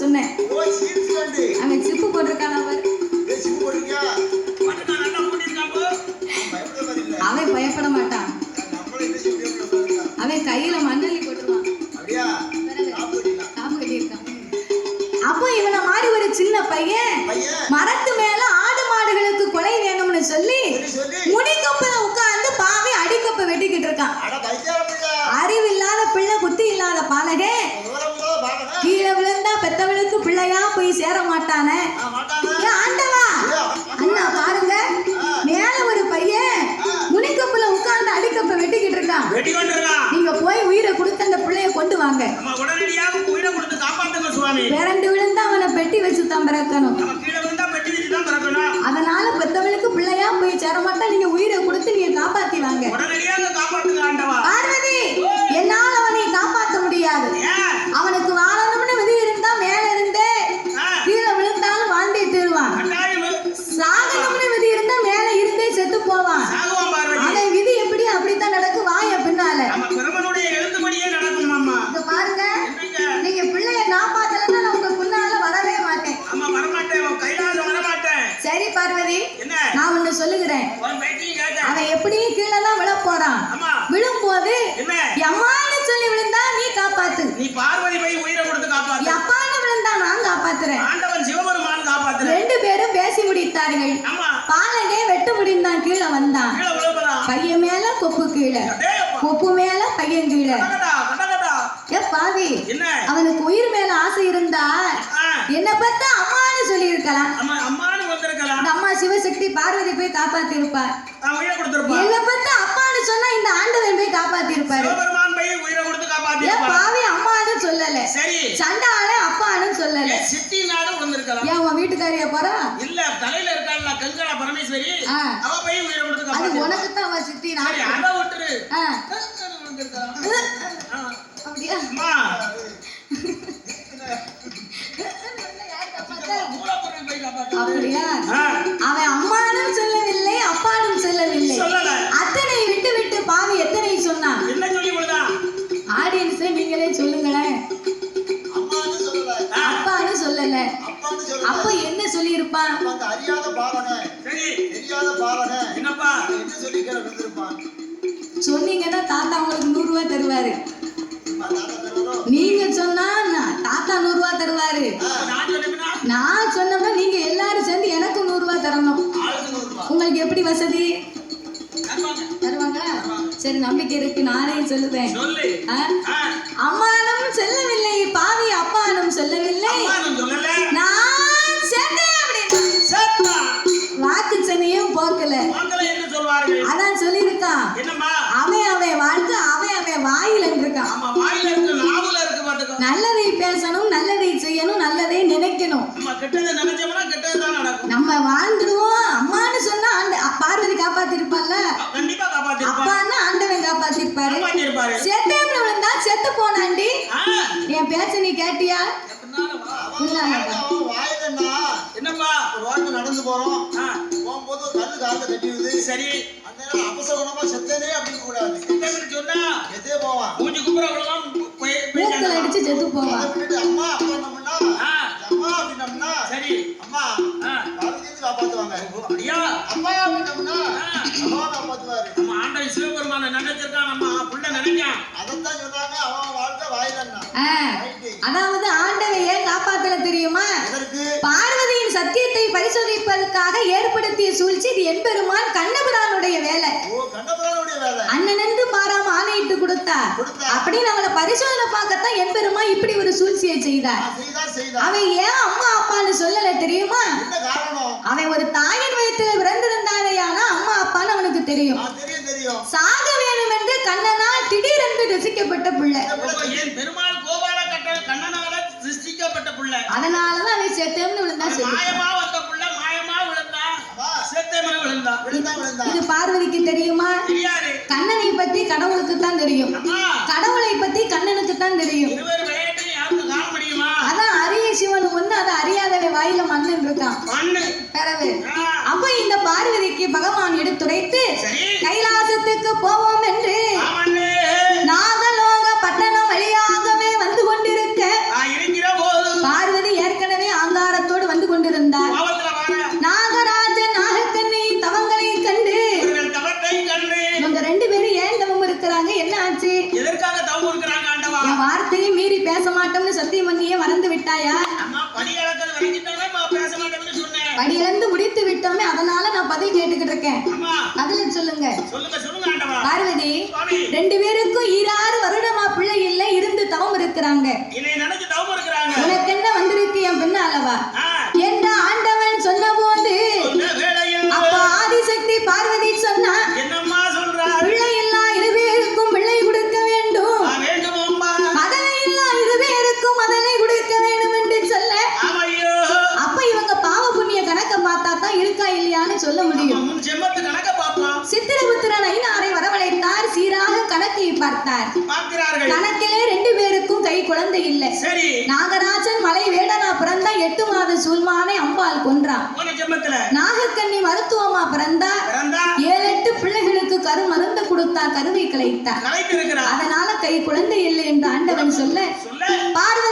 சொன்னேன். அவன் சிப்பு போட்டிருக்கான் அவர் அவன் பயப்பட மாட்டான். அவன் கையில மண்ணள்ளி போட்டுருவான். அப்போ இவனை மாதிரி ஒரு சின்ன பையன். பையன்? மரத்து மேல ஆடு மாடுகளுக்கு கொலை வேணும்னு சொல்லி முனிக்கப்புல உட்கார்ந்து பாவி அடிக்கப்ப வெட்டிக்கிட்டு இருக்கான். அறிவு இல்லாத பிள்ளை புத்தி இல்லாத பாலகே. பிள்ளையா போய் சேர மாட்டானே? ஆண்டவா? அண்ணா பாருங்க. மேல ஒரு பையன் முனிக்கப்புல உட்கார்ந்து அடிக்கப்ப வெட்டிக்கிட்டு இருக்கான். நீங்க போய் உயிரை கொடுத்து அந்த பிள்ளைய கொண்டு வாங்க. உடனடியாக உயிரை கொடுத்து காப்பாத்துங்க சுவாமி. பிறண்டு விழுந்தா அவனை பெட்டி வச்சு தான் பிறக்கணும் நீ பார்வதி போய் உயிரை கொடுத்து காப்பாத்து. எப்பான்னு விழுந்தா நான் காப்பாத்துறேன். ஆண்டவன் சிவபெருமான் காப்பாத்துற ரெண்டு பேரும் பேசி முடித்தார்கள். பாலனே வெட்டு முடிந்தான் கீழே வந்தான். பையன் மேல கொப்பு கீழே. கொப்பு மேல பையன் கீழே. ஏ பாவி என்ன? அவனுக்கு உயிர் மேல ஆசை இருந்தா என்ன பார்த்தா அம்மான்னு சொல்லி இருக்கலாம் அம்மா சிவசக்தி பார்வதி போய் காப்பாத்தி இருப்பார் என்ன பார்த்தா அப்பான்னு சொன்னா இந்த ஆண்டவன் போய் காப்பாத்தி இருப்பாரு போய் உயிரை கொடுத்து காப்பாத்திருப்பான் பாவி அம்மான்னு சொல்லல. சரி. சண்டாளே அப்பான்னு சொல்லல. சித்தினாலும் விழுந்திருக்கலாம் ஏன் உன் வீட்டுக்காரிய போறா? இல்ல தலையில இருக்காள்ல கங்கா பரமேஸ்வரி. அவ போய் உயிரை கொடுத்து உனக்கு தான் அவ சித்தி நான் அதை விட்டுரு. அப்படியா? அம்மா. காப்பாத்து. அப்படியா? என்ன சொல்லி கீழே விழுந்திருப்பான் சொன்னீங்கன்னா தாத்தா உங்களுக்கு நூறு ரூபாய் தருவாரு? நீங்க சொன்னா தாத்தா நூறு ரூபாய் தருவாரு நான் சொன்னோம்னா நீங்க எல்லாரும் சேர்ந்து எனக்கு நூறு ரூபாய் தரணும். உங்களுக்கு எப்படி வசதி. தருவாங்களா? சரி நம்பிக்கை இருக்கு. நானே சொல்லுவேன். அம்மானும் சொல்லவில்லை. பாவி அப்பானும் சொல்லவில்லை. நான் சொல்லல என்ன சொல்வார்கள். அதான் சொல்லியிருக்கான். என்னம்மா? அவன் அவன் வாழ்க்கை அவன் அவன் வாயில இருக்கான் ஆமா வாயில இருக்கு நாவுல இருக்கு பாத்துக்கோ நல்லதை பேசணும் நல்லதை செய்யணும் நல்லதை நினைக்கணும். நம்ம கெட்டதை நினைச்சோம்னா கெட்டது தான் நடக்கும். நம்ம வாழ்ந்துருவோம். அம்மான்னு சொன்னா ஆண்ட பார்வதி காப்பாத்திருப்பாள்ல. கண்டிப்பா அப்பான்னா ஆண்டவன் காப்பாத்திருப்பாரு. காப்பாத்திருப்பாரு. செத்தேம்ல விழுந்தா செத்து போனாண்டி. ஆ, என் பேச்ச நீ கேட்டியா? என்னப்பா? நடந்து போறோம். ஆ, போகும்போது ஒரு கல்லு கால கட்டிடுது சரி. அந்த நேரம் அபசகுணமா செத்தனே அப்படின்னு கூடாது. சொன்னா எதே போவான். மூஞ்சி குப்புற அவ்வளவுதான் போய் போய் மூக்கல சேர்ந்தான். அடிச்சு செத்து அதை போவான் விட்டுட்டு அம்மா அப்பா நம்மனா அம்மா அப்படின்னம்னா சரி. அம்மா பாரதியத்தை காப்பாத்துவாங்க. அப்படியா? அப்பா அப்படின்னம்னா அம்மா காப்பாத்துவாரு. நம்ம ஆண்டவன் சிவபெருமான நினைச்சிருக்கான் நம்ம புள்ள நினைக்கான். அதைத்தான் சொன்னாங்க. அவன் வாழ்க்கை வாயிலன்னா. அதாவது ஆண்டவன் ஏன் காப்பாத்தல தெரியுமா? பார்வதியின் சத்தியத்தை பரிசோதிப்பதற்காக ஏற்படுத்திய சூழ்ச்சி இது என்பெருமான் கண்ணபிரானுடைய வேலை. வேலை. அண்ணனந்து பாராம ஆணையிட்டு கொடுத்தா. கொடுத்தா. அப்படின்னு அவளை பரிசோதனை பார்க்கத்தான் என்பெருமா இப்படி ஒரு சூழ்ச்சியை செய்தார். அவன் ஏன் அம்மா அப்பான்னு சொல்லல தெரியுமா? அவன் ஒரு தாயின் வயிற்றில் பிறந்திருந்தானேயானா அம்மா அப்பான்னு அவனுக்கு தெரியும். சாக வேணும் என்று கண்ணனால் திடீரென்று ரசிக்கப்பட்ட பிள்ளை அப்ப ஏன் பெருமாள் கோபால கட்ட கண்ணனால சிருஷ்டிக்கப்பட்ட புள்ள அதனாலதான் அவன் செத்தம்னு விழுந்தா அது சொல்லி மாயமா வந்த புள்ள மாயமா விழுந்தா அம்மா செத்தமன விழுந்தா விழுந்தா விழுந்தா இது பார்வதிக்கு தெரியுமா? கண்ணனை பத்தி கடவுளுக்கு தான் தெரியும். கடவுளை பத்தி கண்ணனுக்கு தான் தெரியும். அதான் அரிய சிவன் ஒண்ணு அதை அறியாதவன் வாயில மண்ணன் இருக்கான். மண்ணு. பிறகு. அப்ப இந்த பார்வதிக்கு பகவான் எடுத்துரைத்து கைலாசத்துக்கு போவோம் என்று பேச மாட்டோம்னு சத்தியம் பண்ணியே மறந்து விட்டாயா? படி இழந்து முடித்து விட்டோமே அதனால நான் பதில் கேட்டுக்கிட்டு இருக்கேன். பதில சொல்லுங்க. பார்வதி ரெண்டு பேருக்கும் ஈராறு வருடமா பிள்ளை இல்லை இருந்து தவம் இருக்கிறாங்க. சொல்ல முடியும். செம்மத்து கணக்க சித்திரபுத்திரன் வரவழைத்தார் சீராக கணக்கை பார்த்தார். கணக்கிலே ரெண்டு பேருக்கும் கை குழந்தை இல்லை. நாகராஜன் மலை வேடனா பிறந்தா எட்டு மாத சூழ்மானை அம்பாள் கொன்றான். நாகக்கன்னி மருத்துவமா பிறந்தா? ஏழு எட்டு பிள்ளைகளுக்கு கரு மருந்து கொடுத்தா கருவை கலைத்தார் அதனால கை குழந்தை இல்லை என்று ஆண்டவன் சொல்ல அங்காரம்